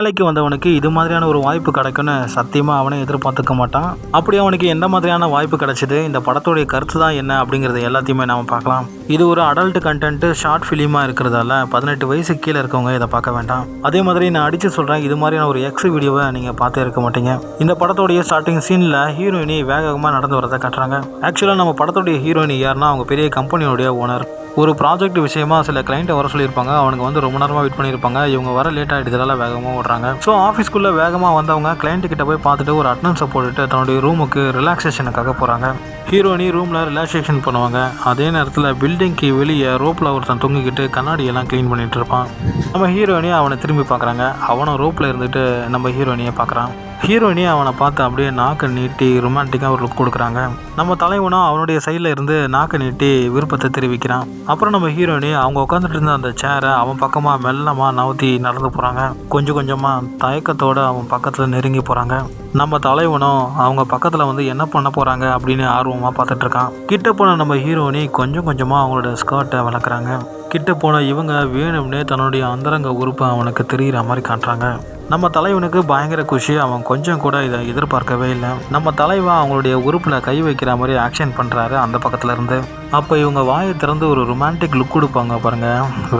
வேலைக்கு வந்தவனுக்கு இது மாதிரியான ஒரு வாய்ப்பு கிடைக்கும்னு சத்தியமாக அவனே எதிர்பார்த்துக்க மாட்டான். அப்படி அவனுக்கு எந்த மாதிரியான வாய்ப்பு கிடைச்சிது? இந்த படத்துடைய கருத்து தான் என்ன அப்படிங்கிறது எல்லாத்தையுமே நாம் பார்க்கலாம். இது ஒரு அடல்ட் கண்டென்ட் ஷார்ட் ஃபிலிமாக இருக்கிறதால பதினெட்டு வயசு கீழே இருக்கவங்க இதை பார்க்க வேண்டாம். அதே மாதிரி நான் அடித்து சொல்கிறேன் இது மாதிரியான ஒரு எக்ஸ் வீடியோவை நீங்கள் பார்த்தே இருக்க மாட்டீங்க. இந்த படத்தோடைய ஸ்டார்டிங் சீனில் ஹீரோயினி வேகமாக நடந்து வரதை காட்டுறாங்க. ஆக்சுவலாக நம்ம படத்துடைய ஹீரோயினி யாருன்னா அவங்க பெரிய கம்பெனியோடைய ஓனர் ஒரு ப்ராஜெக்ட் விஷயமா சில கிளைண்ட்டை வர சொல்லியிருப்பாங்க. அவனுக்கு வந்து ரொம்ப நேரமாக வெயிட் பண்ணியிருப்பாங்க. இவங்க வர லேட் ஆகிடுறதால வேகமாக ஓடுறாங்க. ஸோ ஆஃபீஸ்க்குள்ளே வேகமாக வந்தவங்க கிளைண்ட் கிட்ட போய் பார்த்துட்டு ஒரு அட்டனன்ஸை போட்டுட்டு தன்னுடைய ரூமுக்கு ரிலாக்ஸேஷனுக்காக போகிறாங்க ஹீரோயினி ரூமில் ரிலாக்ஸேஷன் பண்ணுவாங்க. அதே நேரத்தில் பில்டிங்க்கு வெளியே ரோப்பில் ஒருத்தன் தொங்கிக்கிட்டு கண்ணாடியெல்லாம் க்ளீன் பண்ணிகிட்டு இருப்பான். நம்ம ஹீரோயினி அவனை திரும்பி பார்க்குறாங்க. அவனும் ரோப்பில் இருந்துட்டு நம்ம ஹீரோயினியை பார்க்குறான். ஹீரோயினி அவனை பார்த்து அப்படியே நாக்கை நீட்டி ரொமான்டிக்காக ஒரு லுக் கொடுக்குறாங்க. நம்ம தலைவனும் அவனுடைய சைடில் இருந்து நாக்கை நீட்டி விருப்பத்தை தெரிவிக்கிறான். அப்புறம் நம்ம ஹீரோயினி அவங்க உட்காந்துட்டு இருந்த அந்த சேரை அவன் பக்கமாக மெல்லமாக நவுத்தி நடந்து போகிறாங்க கொஞ்சம் கொஞ்சமாக தயக்கத்தோடு அவன் பக்கத்தில் நெருங்கி போகிறாங்க நம்ம தலைவனும் அவங்க பக்கத்தில் வந்து என்ன பண்ண போகிறாங்க அப்படின்னு ஆர்வமாக பார்த்துட்ருக்கான் கிட்ட போன நம்ம ஹீரோயினி கொஞ்சம் கொஞ்சமாக அவங்களோட ஸ்கர்ட்டை வளர்க்குறாங்க. கிட்ட போன இவங்க வேணும்னே தன்னுடைய அந்தரங்க உறுப்பை அவனுக்கு தெரிகிற மாதிரி காட்டுறாங்க. நம்ம தலைவனுக்கு பயங்கர குஷி அவன் கொஞ்சம் கூட இதை எதிர்பார்க்கவே இல்லை. நம்ம தலைவன் அவங்களுடைய உறுப்பில் கை வைக்கிற மாதிரி ஆக்ஷன் பண்ணுறாரு அந்த பக்கத்தில் இருந்து. அப்போ இவங்க வாயை திறந்து ஒரு ரொமான்டிக் லுக் கொடுப்பாங்க பாருங்க.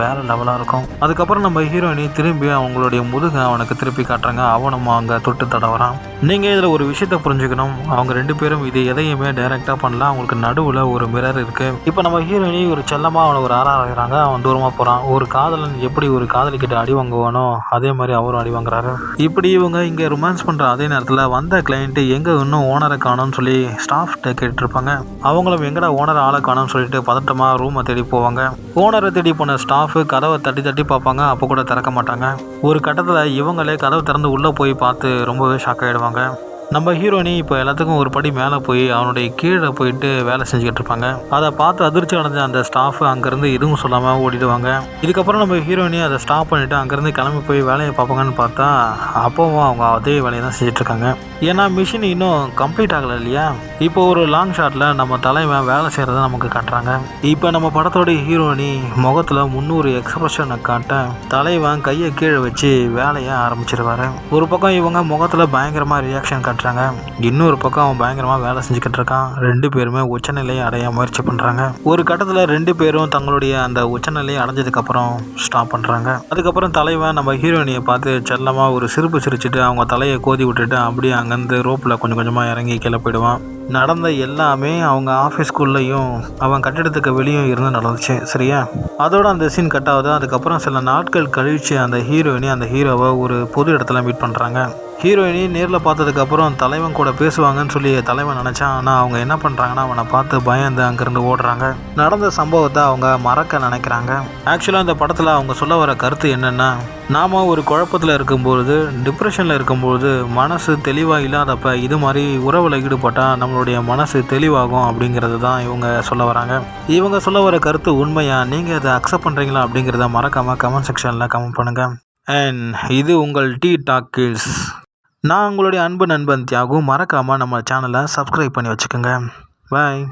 வேற லெவலாக இருக்கும். அதுக்கப்புறம் நம்ம ஹீரோயினி திரும்பி அவங்களுடைய முதுகை அவனுக்கு திருப்பி காட்டுறாங்க. அவனும் அங்கே தொட்டு தடவறான். நீங்கள் இதில் ஒரு விஷயத்த புரிஞ்சுக்கணும். அவங்க ரெண்டு பேரும் இது எதையுமே டைரெக்டாக பண்ணல. அவங்களுக்கு நடுவில் ஒரு மிரர் இருக்குது இப்போ நம்ம ஹீரோயினி ஒரு செல்லமாக அவனை ஒரு ஆறாகிறாங்க. அவன் தூரமாக போகிறான் ஒரு காதலன் எப்படி ஒரு காதலிக்கிட்ட அடி வாங்குவானோ அதே மாதிரி அவரும் அடி வாங்குறாரு. இப்படி இவங்க இங்கே ரொமான்ஸ் பண்ணுற அதே நேரத்தில் வந்த கிளைண்ட்டு எங்கே இன்னும் ஓனரை காணும்னு சொல்லி ஸ்டாஃப்கிட்ட கேட்டுருப்பாங்க. அவங்களும் எங்கடா ஓனர் ஆளை காணும்னு சொல்லிட்டு பதட்டமாக ரூமை தேடி போவாங்க. ஓனரை தேடி போன ஸ்டாஃபு கதவை தட்டி தட்டி பார்ப்பாங்க அப்போ கூட திறக்க மாட்டாங்க. ஒரு கட்டத்தில் இவங்களே கதவை திறந்து உள்ளே போய் பார்த்து ரொம்பவே ஷாக் ஆகிடுவாங்க நம்ம ஹீரோயினி இப்போ எல்லாத்துக்கும் ஒரு படி மேலே போய் அவனுடைய கீழே போயிட்டு வேலை செஞ்சுக்கிட்டு இருப்பாங்க. அதை பார்த்து அதிர்ச்சி அடைஞ்ச அந்த ஸ்டாஃப் அங்கேருந்து எதுவும் சொல்லாமல் ஓடிடுவாங்க. இதுக்கப்புறம் நம்ம ஹீரோயினி அதை ஸ்டாப் பண்ணிவிட்டு அங்கேருந்து கிளம்பி போய் வேலையை பார்ப்பாங்கன்னு பார்த்தா அப்போவும் அவங்க அதே வேலையை தான் செஞ்சிட்ருக்காங்க ஏன்னா மிஷின் இன்னும் கம்ப்ளீட் ஆகலை இல்லையா? இப்போ ஒரு லாங் ஷாட்டில் நம்ம தலைவன் வேலை செய்கிறத நமக்கு காட்டுறாங்க. இப்போ நம்ம படத்தோட ஹீரோயினி முகத்தில் முந்நூறு எக்ஸ்பிரஷனை காட்ட தலைவன் கையை கீழே வச்சு வேலையை ஆரம்பிச்சிருவாரு. ஒரு பக்கம் இவங்க முகத்தில் பயங்கரமாக ரியாக்ஷன் காட்டுறாங்க இன்னொரு பக்கம் அவன் பயங்கரமாக வேலை செஞ்சுக்கிட்டு இருக்கான். ரெண்டு பேருமே உச்சநிலையை அடைய முயற்சி பண்ணுறாங்க ஒரு கட்டத்தில் ரெண்டு பேரும் தங்களுடைய அந்த உச்சநிலையை அடைஞ்சதுக்கப்புறம் ஸ்டாப் பண்ணுறாங்க அதுக்கப்புறம் தலைவன் நம்ம ஹீரோயினியை பார்த்து செல்லமாக ஒரு சிரிப்பு சிரிச்சுட்டு அவங்க தலையை கோதி விட்டுட்டு அப்படியே அங்கேருந்து ரோப்பில் கொஞ்சம் கொஞ்சமாக இறங்கி கீழே போயிடுவான். நடந்த எல்லாமே அவங்க ஆஃபீஸ்க்குள்ளேயும் அவன் கட்டிடத்துக்கு வெளியும் இருந்து நடந்துச்சு. சரியா? அதோட அந்த சீன் கட் ஆகுது. அதுக்கப்புறம் சில நாட்கள் கழித்து அந்த ஹீரோயினி அந்த ஹீரோவை ஒரு பொது இடத்துல மீட் பண்ணுறாங்க ஹீரோயினி நேரில் பார்த்ததுக்கப்புறம் தலைவன் கூட பேசுவாங்கன்னு சொல்லி தலைவன் நினச்சான். ஆனால் அவங்க என்ன பண்ணுறாங்கன்னா அவனை பார்த்து பயந்து அங்கேருந்து ஓடுறாங்க. நடந்த சம்பவத்தை அவங்க மறக்க நினைக்கிறாங்க. ஆக்சுவலாக இந்த படத்தில் அவங்க சொல்ல வர கருத்து என்னென்னா நாம் ஒரு குழப்பத்தில் இருக்கும்பொழுது டிப்ரெஷனில் இருக்கும்பொழுது மனசு தெளிவாக இல்லாதப்ப இது மாதிரி உறவில் ஈடுபட்டால் நம்மளுடைய மனசு தெளிவாகும் அப்படிங்கிறது தான் இவங்க சொல்ல வராங்க. இவங்க சொல்ல வர கருத்து உண்மையா? நீங்கள் அதை அக்செப்ட் பண்ணுறீங்களா அப்படிங்கிறத மறக்காமல் கமெண்ட் செக்ஷனில் கமெண்ட் பண்ணுங்கள் அண்ட் இது உங்கள் டீ டாக்கிஸ் நான் உங்களுடைய அன்பு நண்பன் தியாகு. மறக்காமல் நம்ம சேனலை சப்ஸ்கிரைப் பண்ணி வச்சுக்கோங்க. பாய்